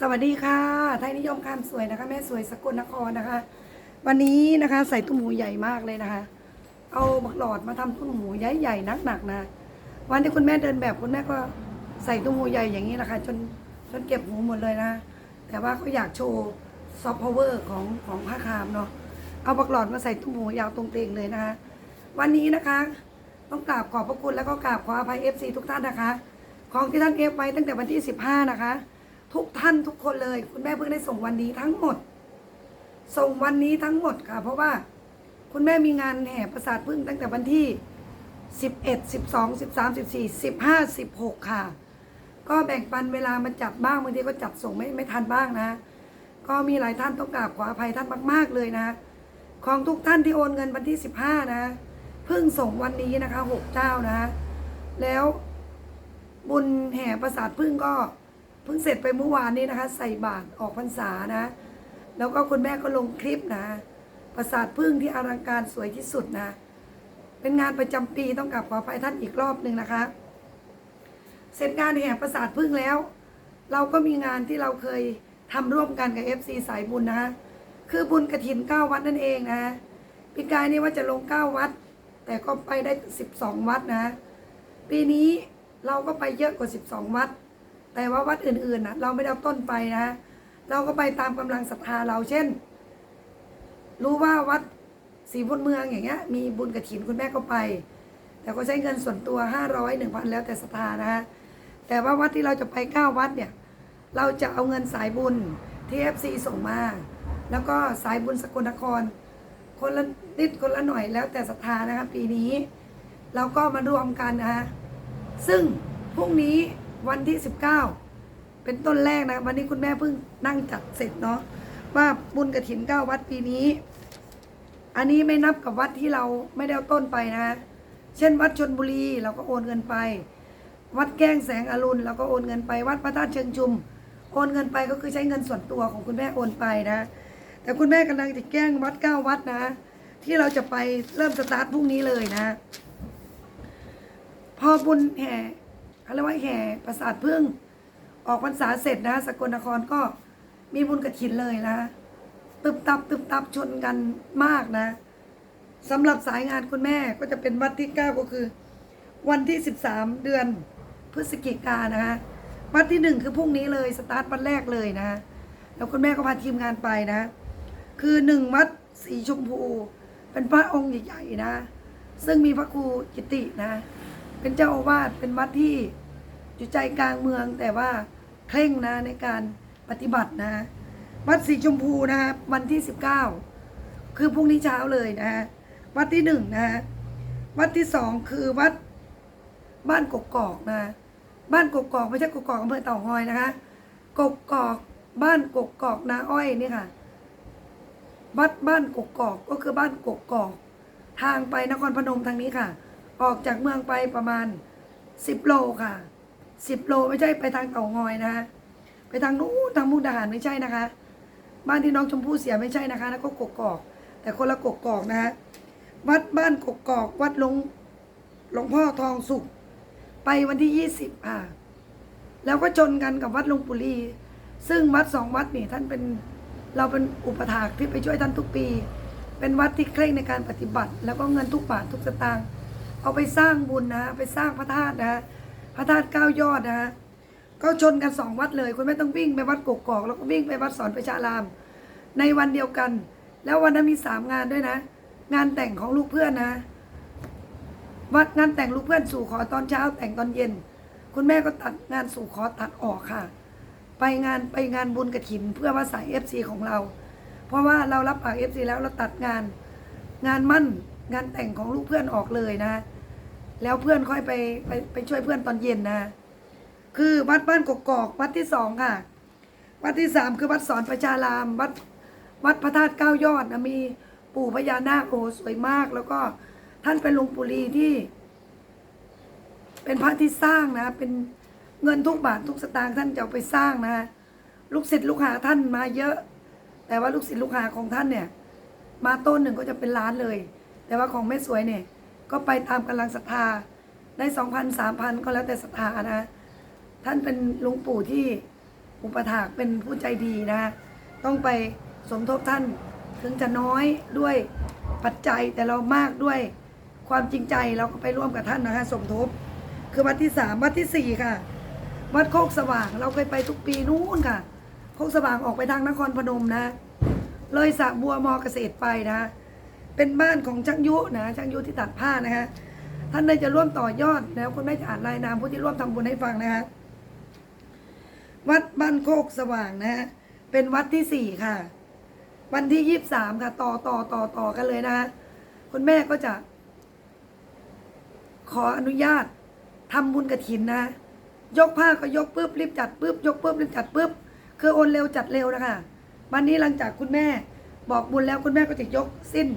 สวัสดีค่ะ ไทยนิยมคำสวยนะคะ แม่สวยสกลนครนะคะ วันนี้นะคะใส่ตุ้มหูใหญ่มากเลยนะคะ เอาบักหลอดมาทำตุ้มหูใหญ่ๆหนักๆนะ วันที่คุณแม่เดินแบบคุณแม่ก็ใส่ตุ้มหูใหญ่อย่างนี้นะคะ จนจนเก็บหูหมดเลยนะ แต่ว่าก็อยากโชว์ซอฟต์พาวเวอร์ของของผ้าคามเนาะ เอาบักหลอดมาใส่ตุ้มหูยาวตรงเตงเลยนะคะ วันนี้นะคะ ต้องกราบขอบพระคุณแล้วก็กราบขออภัยเอฟซีทุกท่านนะคะ ของที่ท่านเอฟไว้ตั้งแต่วันที่ 15 นะคะ ทุกท่านทุกคนเลย คุณแม่เพิ่งได้ส่งวันนี้ทั้งหมด ส่งวันนี้ทั้งหมดค่ะ เพราะว่าคุณแม่มีงานแห่ประสาทพึ่งตั้งแต่วันที่11 12 13 14 15 16ค่ะ ก็แบ่งปันเวลามาจัดบ้างบางทีก็จัดส่งไม่ไม่ทันบ้างนะ ก็มีหลายท่านต้องกราบขออภัยท่านมาก ๆเลยนะ ของทุกท่านที่โอนเงินวันที่15นะเพิ่งส่งวันนี้นะคะหกเจ้านะ แล้วบุญแห่ประสาทพึ่งก็ เพิ่งเสร็จไปเมื่อวานนี้นะคะ ใส่บาตรออกพรรษานะ แล้วก็คุณแม่ก็ลงคลิปนะประสาทพึ่งที่อลังการสวยที่สุดนะ เป็นงานประจำปีต้องกลับขออภัยท่านอีกรอบหนึ่งนะคะ เสร็จงานแห่ประสาทพึ่งแล้ว เราก็มีงานที่เราเคยทำร่วมกันกับ FC สายบุญนะคะคือบุญกระถินเก้าวัดนั่นเองนะปีกายนี่ว่าจะลงเก้าวัด แต่ก็ไปได้12วัดนะ ปีนี้เราก็ไปเยอะกว่า12วัด แต่ว่าวัดอื่นๆนะเราไม่ได้เอาต้นไปนะ เราก็ไปตามกำลังศรัทธาเราเช่น รู้ว่าวัดศรีบุญเมืองอย่างเงี้ย มีบุญกระถินคุณแม่ก็ไป แต่ก็ใช้เงินส่วนตัว500 1,000แล้วแต่ศรัทธานะแต่ว่าวัดที่เราจะไป9วัดเนี่ย เราจะเอาเงินสายบุญที่ FC ส่งมา แล้วก็สายบุญสกลนคร คนละนิดคนละหน่อยแล้วแต่ศรัทธานะคะปีนี้ เราก็มารวมกันนะคะซึ่งพรุ่งนี้ วันที่ 19 เป็นต้นแรกนะวันนี้คุณแม่เพิ่งนั่งจัดเสร็จเนาะว่าบุญกระถินเก้าวัดปีนี้ อันนี้ไม่นับกับวัดที่เราไม่ได้ต้นไปนะ เช่น วัดชนบุรีเราก็โอนเงินไป วัดแก้งแสงอรุณเราก็โอนเงินไป วัดพระธาตุเชิงชุม โอนเงินไปก็คือใช้เงินส่วนตัวของคุณแม่โอนไปนะ แต่คุณแม่กำลังจะแก้งวัดเก้าวัดนะ ที่เราจะไปเริ่มสตาร์ทพรุ่งนี้เลยนะ พอบุญแห่ เขาเรียกว่าแห่ประสาทพึ่ง ออกพรรษาเสร็จนะสกลนครก็มีบุญกระถินเลยนะ ตึบตับตึบตับชนกันมากนะสำหรับสายงานคุณแม่ก็จะเป็นวัดที่เก้าก็คือ วันที่สิบสามเดือนพฤศจิกานะคะวัดที่หนึ่งคือพรุ่งนี้เลยสตาร์ทวันแรกเลยนะ แล้วคุณแม่ก็พาทีมงานไปนะ คือหนึ่งวัดสีชมพู เป็นพระองค์ใหญ่ๆนะ ซึ่งมีพระครูกิตินะ เป็นเจ้าอาวาสเป็นวัดที่อยู่ใจกลางเมืองแต่ว่าเคร่งนะในการปฏิบัตินะ วัดสีชมพูนะวันที่สิบเก้าคือพรุ่งนี้เช้าเลยนะวัดที่หนึ่งนะวัดที่สองคือวัดบ้านกกอกนะ บ้านกกอกไม่ใช่กกอกอำเภอเต่างอยนะคะกกอกบ้านกกอกนาอ้อยนี่ค่ะ วัดบ้านกกอกก็คือบ้านกกอก ทางไปนครพนมทางนี้ค่ะ ออกจากเมืองไปประมาณสิบโลค่ะสิบโลไม่ใช่ไปทางเต่างอยนะคะไปทางนู้นทางมุกดาหารไม่ใช่นะคะ บ้านที่น้องชมพู่เสียไม่ใช่นะคะแล้วก็กกอก แต่คนละกกอกนะคะวัดบ้านกกอก วัดหลวงหลวงพ่อทองสุข ไปวันที่ยี่สิบอะแล้วก็ชนกันกับวัดหลวงปุรีซึ่งวัดสองวัดนี่ท่านเป็นเราเป็นอุปถากที่ไปช่วยท่านทุกปี เป็นวัดที่เคร่งในการปฏิบัติ แล้วก็เงินทุกบาททุกสตางค์ เอาไปสร้างบุญนะ ไปสร้างพระธาตุนะ พระธาตุเก้ายอดนะ ก็ชนกันสองวัดเลย คุณแม่ต้องวิ่งไปวัดกกอกแล้วก็วิ่งไปวัดสอนประชาราม ในวันเดียวกัน แล้ววันนั้นมีสามงานด้วยนะ งานแต่งของลูกเพื่อนนะ วัดงานแต่งลูกเพื่อนสู่ขอตอนเช้าแต่งตอนเย็น คุณแม่ก็ตัดงานสู่ขอตัดออกค่ะ ไปงานไปงานบุญกระถินเพื่อว่าสายเอฟซีของเรา เพราะว่าเรารับปากเอฟซีแล้วเราตัดงานงานมั่นงานแต่งของลูกเพื่อนออกเลยนะ แล้วเพื่อนค่อยไปไปไปช่วยเพื่อนตอนเย็นนะ คือวัดบ้านกกอกวัดที่สองค่ะ วัดที่สามคือวัดสอนประชาราม วัดวัดพระธาตุเก้ายอดนะมีปู่พญานาคโอ้สวยมาก แล้วก็ท่านเป็นหลวงปู่ลีที่ เป็นพระที่สร้างนะ เป็นเงินทุกบาททุกสตางค์ท่านจะเอาไปสร้างนะ ลูกศิษย์ลูกหาท่านมาเยอะ แต่ว่าลูกศิษย์ลูกหาของท่านเนี่ย มาต้นหนึ่งก็จะเป็นล้านเลย แต่ว่าของแม่สวยเนี่ย ก็ไปตามกำลังศรัทธาได้สองพันสามพันก็แล้วแต่ศรัทธานะท่านเป็นหลุงปู่ที่อุปถากเป็นผู้ใจดีนะต้องไปสมทบท่านถึงจะน้อยด้วยปัจจัยแต่เรามากด้วยความจริงใจเราก็ไปร่วมกับท่านนะคะสมทบ คือวัดที่สามวัดที่สี่ค่ะ วัดโคกสว่างเราเคยไปทุกปีนู้นค่ะ โคกสว่างออกไปทางนครพนมนะ เลยสระบัวมอเกษตรไปนะ เป็นบ้านของช่างยุนะช่างยุที่ตัดผ้านะคะท่านได้จะร่วมต่อยอดแล้วคุณแม่จะอ่านรายนามผู้ที่ร่วมทำบุญให้ฟังนะคะวัดบ้านโคกสว่างนะฮะเป็นวัดที่สี่ค่ะ วันที่ยี่สามค่ะ ต่อต่อต่อต่อกันเลยนะฮะคุณแม่ก็จะ ขออนุญาตทำบุญกระถินนะ ยกผ้าก็ยกปุ๊บรีบจัดปุ๊บยกปุ๊บรีบจัดปุ๊บคือโอนเร็วจัดเร็วนะคะวันนี้หลังจากคุณแม่บอกบุญแล้วคุณแม่ก็จะยกสิ้น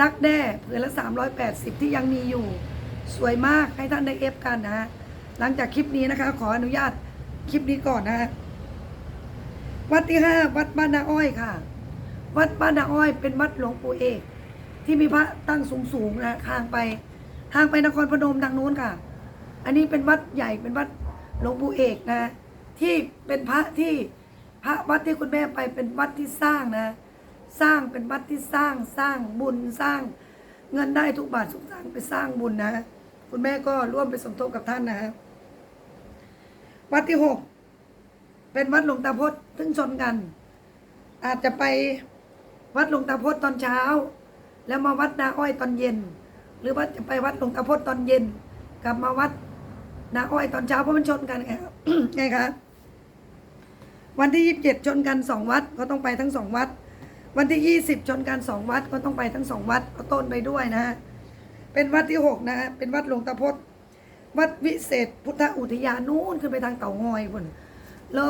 ดักแด้เผือละ 380 ที่ยังมีอยู่ สวยมากให้ท่านได้เอฟกันนะฮะหลังจากคลิปนี้นะคะ ขออนุญาตคลิปนี้ก่อนนะฮะวัดที่ห้าวัดบ้านนาอ้อยค่ะ วัดบ้านนาอ้อยเป็นวัดหลวงปู่เอก ที่มีพระตั้งสูงๆนะทางไปทางไปนครพนมทางนู้นค่ะ อันนี้เป็นวัดใหญ่เป็นวัดหลวงปู่เอกนะ ที่เป็นพระที่พระวัดที่คุณแม่ไปเป็นวัดที่สร้างนะ สร้างเป็นวัดที่สร้างสร้างบุญสร้าง เงินได้ทุกบาททุกสตางค์ไปสร้างบุญนะ คุณแม่ก็ร่วมไปสมทบกับท่านนะฮะวัดที่หกเป็นวัดหลวงตาพดซึ่งชนกัน อาจจะไปวัดหลวงตาพดตอนเช้า แล้วมาวัดนาอ้อยตอนเย็น หรือว่าจะไปวัดหลวงตาพดตอนเย็น กลับมาวัดนาอ้อยตอนเช้าเพราะมันชนกันไงครับไงคะวันที่ยี่สิบเจ็ดชนกันสองวัดก็ต้องไปทั้งสองวัด วันที่ยี่สิบชนกันสองวัดก็ต้องไปทั้งสองวัดเอาต้นไปด้วยนะฮะเป็นวัดที่หกนะฮะเป็นวัดหลวงตาพดวัดวิเศษ พุทธอุทยานนู้นขึ้นไปทางเต่างอยพุ่นเล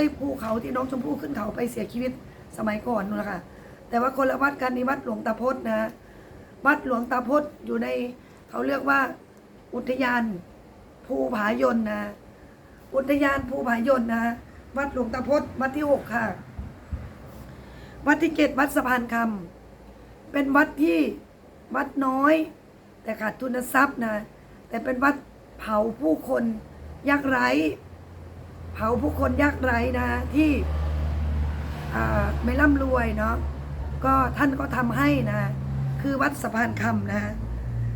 ยภูเขาที่น้องชมพู่ขึ้นเขาไปเสียชีวิตสมัยก่อนนู่นแหละค่ะ แต่ว่าคนละวัดกันนี่วัดหลวงตาพดนะฮะวัดหลวงตาพดอยู่ในเขาเรียกว่าอุทยานภูผายนนะ อุทยานภูผายนนะ วัดหลวงตาพดวัดที่หกค่ะ วัดที่เจ็ดวัดสะพานคำเป็นวัดที่วัดน้อย แต่ขาดทุนทรัพย์นะ แต่เป็นวัดเผาผู้คนยากไร้เผาผู้คนยากไร้นะที่ไม่ร่ำรวยเนาะก็ท่านก็ทำให้นะ คือวัดสะพานคำนะ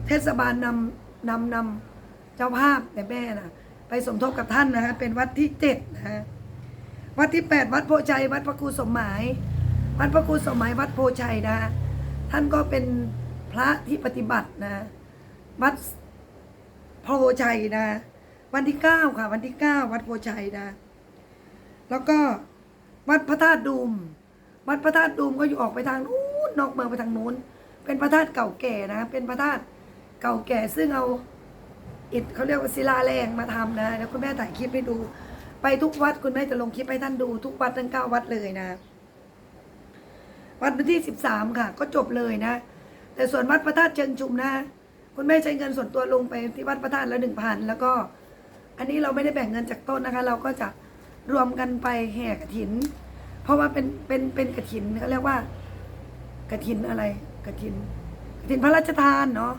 เทศบาลนำนำนำเจ้าภาพแต่แม่นะไปสมทบกับท่านนะฮะเป็นวัดที่เจ็ดนะฮะวัดที่แปดวัดโพชัยวัดพระครูสมหมาย วัดพระครูสมหมายวัดโพชัยนะ ท่านก็เป็นพระที่ปฏิบัตินะ วัดโพชัยนะ วันที่เก้าค่ะ วันที่เก้าวัดโพชัยนะ แล้วก็วัดพระธาตุดูมวัดพระธาตุดูมก็อยู่ออกไปทางนู้นนอกเมืองไปทางนู้น เป็นพระธาตุเก่าแก่นะ เป็นพระธาตุเก่าแก่ซึ่งเอาอิฐเขาเรียกว่าศิลาแรงมาทำนะแล้วคุณแม่ถ่ายคลิปให้ดู ไปทุกวัดคุณแม่จะลงคลิปให้ท่านดูทุกวัดทั้งเก้าวัดเลยนะ วัดวันที่สิบสามค่ะ ก็จบเลยนะ แต่ส่วนวัดพระธาตุเชิงชุมนะ คุณแม่ใช้เงินส่วนตัวลงไปที่วัดพระธาตุละหนึ่งพันแล้วก็ อันนี้เราไม่ได้แบ่งเงินจากต้นนะคะ เราก็จะรวมกันไปแห่กระถิน เพราะว่าเป็นเป็นเป็นกระถินเขาเรียกว่ากระถินอะไรกระถินกระถินพระราชทานเนาะ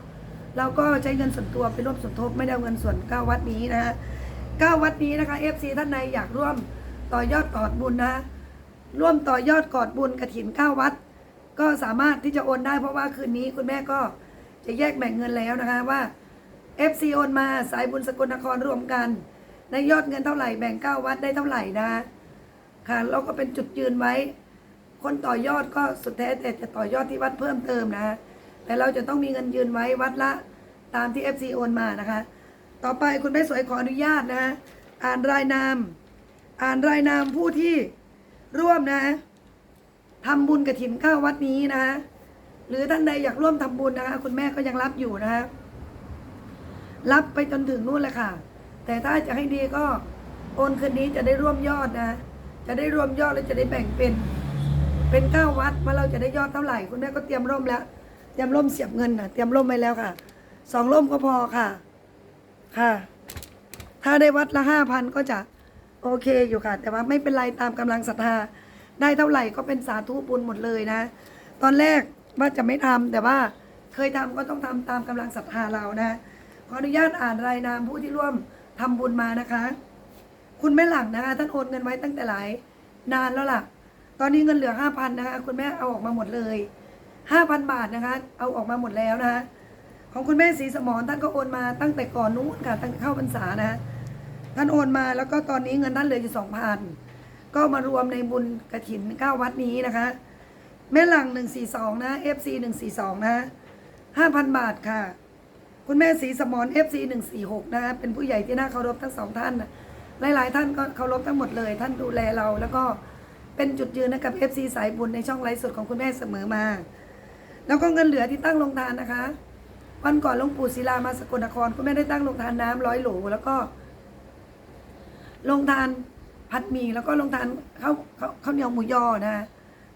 เราก็ใช้เงินส่วนตัวไปร่วมสมทบไม่ได้เงินส่วนเก้าวัดนี้นะฮะเก้าวัดนี้นะคะ FC ท่านใดอยากร่วมต่อยอดกอบุญนะ ร่วมต่อยอดกอดบุญกระถินเก้าวัด ก็สามารถที่จะโอนได้เพราะว่าคืนนี้คุณแม่ก็จะแยกแบ่งเงินแล้วนะคะว่า FC โอนมาสายบุญสกลนครรวมกันในยอดเงินเท่าไหร่แบ่งเก้าวัดได้เท่าไหร่นะค่ะเราก็เป็นจุดยืนไว้ คนต่อยอดก็สุดแท้แต่จะต่อยอดที่วัดเพิ่มเติมนะแต่เราจะต้องมีเงินยืนไว้วัดละตามที่ FC โอนมานะคะ ต่อไปคุณแม่สวยขออนุญาตนะอ่านรายนาม อ่านรายนามผู้ที่ ร่วมนะทำบุญกระถินข้าววัดนี้นะหรือท่านใดอยากร่วมทำบุญนะคะคุณแม่ก็ยังรับอยู่นะคะรับไปจนถึงนู่นแหละค่ะ แต่ถ้าจะให้ดีก็โอนคืนนี้จะได้ร่วมยอดนะ จะได้ร่วมยอดแล้วจะได้แบ่งเป็น เป็นเก้าวัดว่าเราจะได้ยอดเท่าไหร่ คุณแม่ก็เตรียมร่มแล้ว เตรียมร่มเสียบเงินนะเตรียมร่มไว้แล้วค่ะสองร่มก็พอค่ะ ค่ะ ถ้าได้วัดละห้าพันก็จะ โอเคอยู่ค่ะ แต่ว่าไม่เป็นไรตามกำลังศรัทธา ได้เท่าไหร่ก็เป็นสาธุบุญหมดเลยนะ ตอนแรกว่าจะไม่ทำแต่ว่าเคยทำก็ต้องทำตามกำลังศรัทธาเรานะขออนุญาตอ่านรายนามผู้ที่ร่วมทำบุญมานะคะ คุณแม่หลังนะคะท่านโอนเงินไว้ตั้งแต่หลาย นานแล้วล่ะ ตอนนี้เงินเหลือห้าพันนะคะ คุณแม่เอาออกมาหมดเลยห้าพันบาทนะคะ เอาออกมาหมดแล้วนะคะของคุณแม่ศรีสมรท่านก็โอนมาตั้งแต่ก่อนนู้นค่ะตั้งเข้าพรรษานะ ท่านโอนมาแล้วก็ตอนนี้เงินท่านเหลืออยู่สองพันก็มารวมในบุญกระถินเก้าวัดนี้นะคะ แม่หลังหนึ่งสี่สองนะ FC หนึ่งสี่สองนะห้าพันบาทค่ะ คุณแม่ศรีสมร FC หนึ่งสี่หกนะคะเป็นผู้ใหญ่ที่น่าเคารพทั้งสองท่านนะหลาย ๆ ท่านก็เคารพทั้งหมดเลย ท่านดูแลเราแล้วก็เป็นจุดยืนให้กับ FC สายบุญในช่องไลฟ์สดของคุณแม่เสมอมา แล้วก็เงินเหลือที่ตั้งลงทานนะคะวันก่อนหลวงปู่ศิลามาสกลนครคุณแม่ได้ตั้งลงทานน้ำร้อยโหลแล้วก็ ลงทานผัดหมี่แล้วก็ลงทานข้าวข้าวข้าวเหนียวหมูยอนะ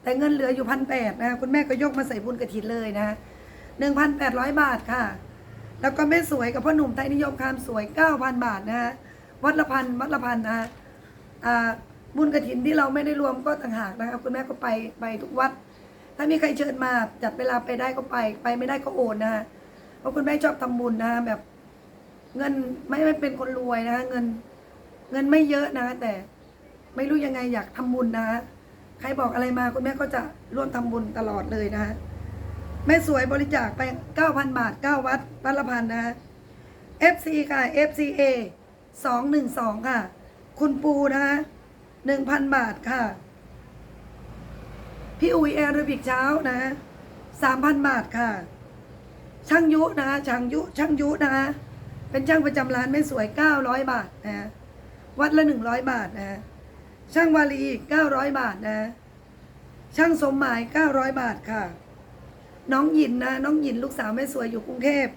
แต่เงินเหลืออยู่พันแปดนะคุณแม่ก็ยกมาใส่บุญกระถินเลยนะหนึ่งพันแปดร้อยบาทค่ะ แล้วก็แม่สวยกับพ่อหนุ่มไทยนิยมคามสวยเก้าพันบาทนะฮะวัดละพันวัดละพันนะฮะอ่าบุญกระถินที่เราไม่ได้รวมก็ต่างหากนะครับคุณแม่ก็ไปไปทุกวัด ถ้ามีใครเชิญมาจัดเวลาไปได้ก็ไป ไปไม่ได้ก็โอนนะฮะเพราะคุณแม่ชอบทำบุญนะฮะแบบ เงินไม่ไม่เป็นคนรวยนะฮะเงิน เงินไม่เยอะนะ แต่ไม่รู้ยังไงอยากทำบุญนะ ใครบอกอะไรมาคุณแม่ก็จะร่วมทำบุญตลอดเลยนะแม่สวยบริจาคไป9,000บาท9วัดวัดละพันนะ FC ค่ะ FCA 212ค่ะ คุณปูนะคะ1,000บาทค่ะ พี่อุ๋ยแอร์บิกเช้านะ3,000บาทค่ะ ช่างยุนะช่างยุช่างยุนะเป็นช่างประจำร้านแม่สวย900บาทนะ วัดละ100บาทนะ ช่างวาลี900บาทนะ ช่างสมหมาย900บาทค่ะ น้องหยินนะ น้องหยินลูกสาวแม่สวยอยู่กรุงเทพ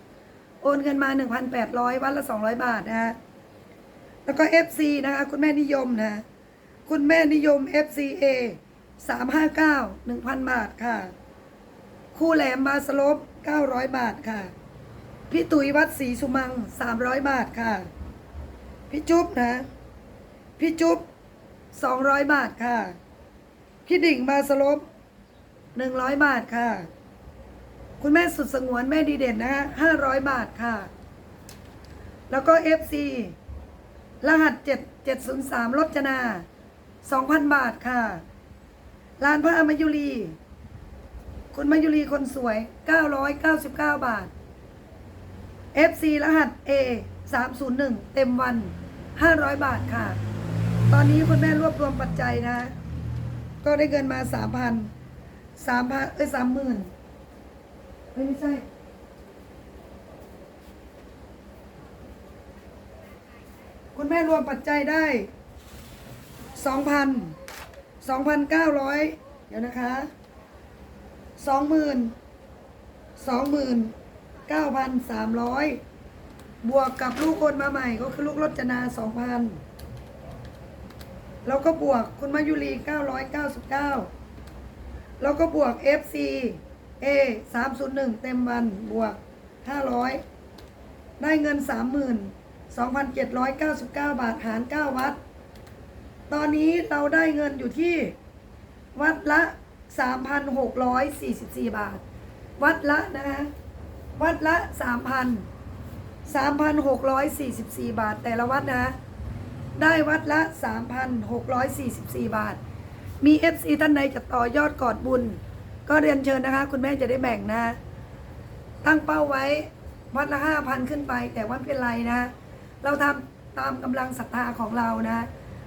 โอนเงินมา1,800วัดละ200บาทนะ แล้วก็ FC นะคะ คุณแม่นิยมนะ คุณแม่นิยม FCA 359 1,000บาทค่ะ คู่แหลมบาสลบ900บาทค่ะ พี่ตุ๋ยวัดศรีสุมัง300บาทค่ะ พี่จุ๊บนะ พี่จุ๊บ200บาทค่ะ พี่ดิ่งบาสลบ100บาทค่ะ คุณแม่สุดสงวนแม่ดีเด่นนะฮะ500บาทค่ะ แล้วก็ FC รหัส7703รจนา2,000บาทค่ะ ร้านพระอมยุรี คุณมายุรีคนสวย999บาท FC รหัส A 301 เต็มวัน 500 บาทค่ะ ตอนนี้คุณแม่รวบรวมปัจจัยนะ ก็ได้เงินมา3,000 3,000เอ้ย30,000เอ้ยไม่ใช่คุณแม่รวมปัจจัยได้2,000 2,900เดี๋ยวนะคะสองหมื่นสองหมื่นเก้าพันสามร้อยบวกกับลูกคนมาใหม่ก็คือลูกรจนาสองพัน แล้วก็บวกคุณมายุรีเก้าร้อยเก้าสิบเก้าแล้วก็บวก FC A สามศูนย์หนึ่งเต็มวันบวกห้าร้อยได้เงินสามหมื่นสองพันเจ็ดร้อยเก้าสิบเก้าบาทหารเก้าวัด ตอนนี้เราได้เงินอยู่ที่วัดละ 3,644 บาท วัดละนะคะวัดละ 3,000 3,644 บาทแต่ละวัดนะ ได้วัดละ 3,644 บาท มี FC ท่านใดจะต่อยอดกอดบุญ ก็เรียนเชิญนะคะ คุณแม่จะได้แบ่งนะ ตั้งเป้าไว้วัดละ 5,000 ขึ้นไป แต่ว่าเป็นไรนะ เราทำตามกำลังศรัทธาของเรานะ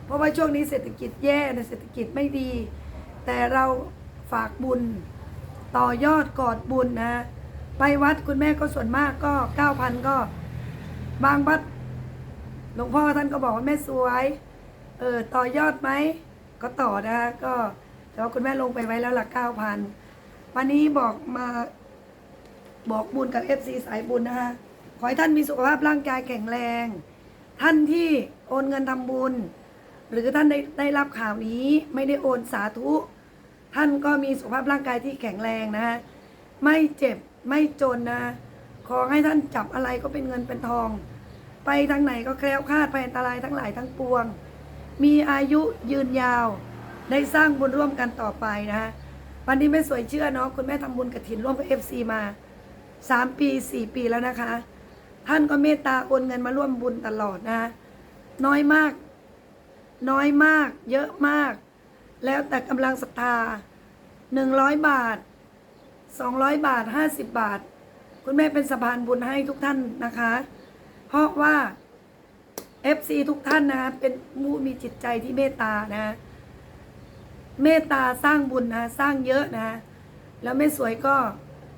เพราะว่าช่วงนี้เศรษฐกิจแย่นะเศรษฐกิจไม่ดี แต่เราฝากบุญต่อยอดกอดบุญนะ ไปวัดคุณแม่ก็ส่วนมากก็เก้าพันก็บางวัด หลวงพ่อท่านก็บอกว่าแม่สวย เออต่อยอดไหม ก็ต่อนะก็แต่ว่าคุณแม่ลงไปไว้แล้วหลักเก้าพันวันนี้บอกมาบอกบุญกับเอฟซีสายบุญนะคะขอให้ท่านมีสุขภาพร่างกายแข็งแรง ท่านที่โอนเงินทำบุญ หรือท่านได้ได้รับข่าวนี้ไม่ได้โอนสาธุ ท่านก็มีสุขภาพร่างกายที่แข็งแรงนะฮะไม่เจ็บไม่จนนะ ขอให้ท่านจับอะไรก็เป็นเงินเป็นทอง ไปทางไหนก็แคล้วคลาดไปอันตรายทั้งหลายทั้งปวง มีอายุยืนยาว ได้สร้างบุญร่วมกันต่อไปนะฮะวันนี้ไม่สวยเชื่อเนาะคุณแม่ทำบุญกระถินร่วมกับเอฟซีมาสามปีสี่ปีแล้วนะคะ ท่านก็เมตตาโอนเงินมาร่วมบุญตลอดนะน้อยมาก น้อยมาก เยอะมาก แล้วแต่กำลังศรัทธาหนึ่งร้อยบาทสองร้อยบาทห้าสิบบาท คุณแม่เป็นสะพานบุญให้ทุกท่านนะคะ เพราะว่า FC ทุกท่านนะคะเป็นผู้มีจิตใจที่เมตตานะ เมตตาสร้างบุญนะ สร้างเยอะนะ แล้วไม่สวยก็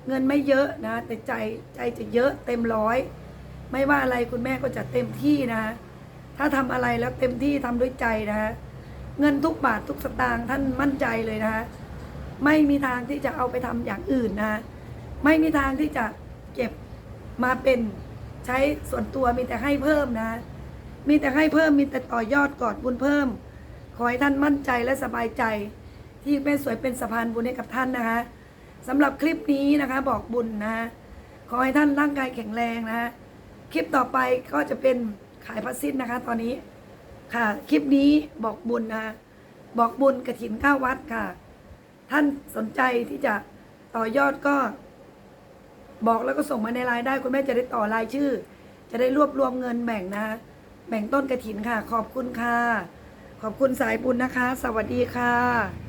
เงินไม่เยอะนะ แต่ใจใจจะเยอะเต็มร้อย ไม่ว่าอะไรคุณแม่ก็จะเต็มที่นะ ถ้าทำอะไรแล้วเต็มที่ทำด้วยใจนะ เงินทุกบาททุกสตางค์ท่านมั่นใจเลยนะ ไม่มีทางที่จะเอาไปทำอย่างอื่นนะ ไม่มีทางที่จะเก็บมาเป็น ใช้ส่วนตัวมีแต่ให้เพิ่มนะ มีแต่ให้เพิ่มมีแต่ต่อยอดกอดบุญเพิ่ม ขอให้ท่านมั่นใจและสบายใจ ที่แม่สวยเป็นสะพานบุญให้กับท่านนะคะสำหรับคลิปนี้นะคะ บอกบุญนะขอให้ท่านร่างกายแข็งแรงนะคลิปต่อไปก็จะเป็นขายพัสซินนะคะ ตอนนี้ค่ะ คลิปนี้บอกบุญนะบอกบุญกระถินข้าววัดค่ะ ท่านสนใจที่จะต่อยอดก็ บอกแล้วก็ส่งมาในไลน์ได้คุณแม่จะได้ต่อรายชื่อ จะได้รวบรวมเงินแบ่งนะ แบ่งต้นกระถินค่ะ ขอบคุณค่ะ ขอบคุณสายบุญนะคะ สวัสดีค่ะ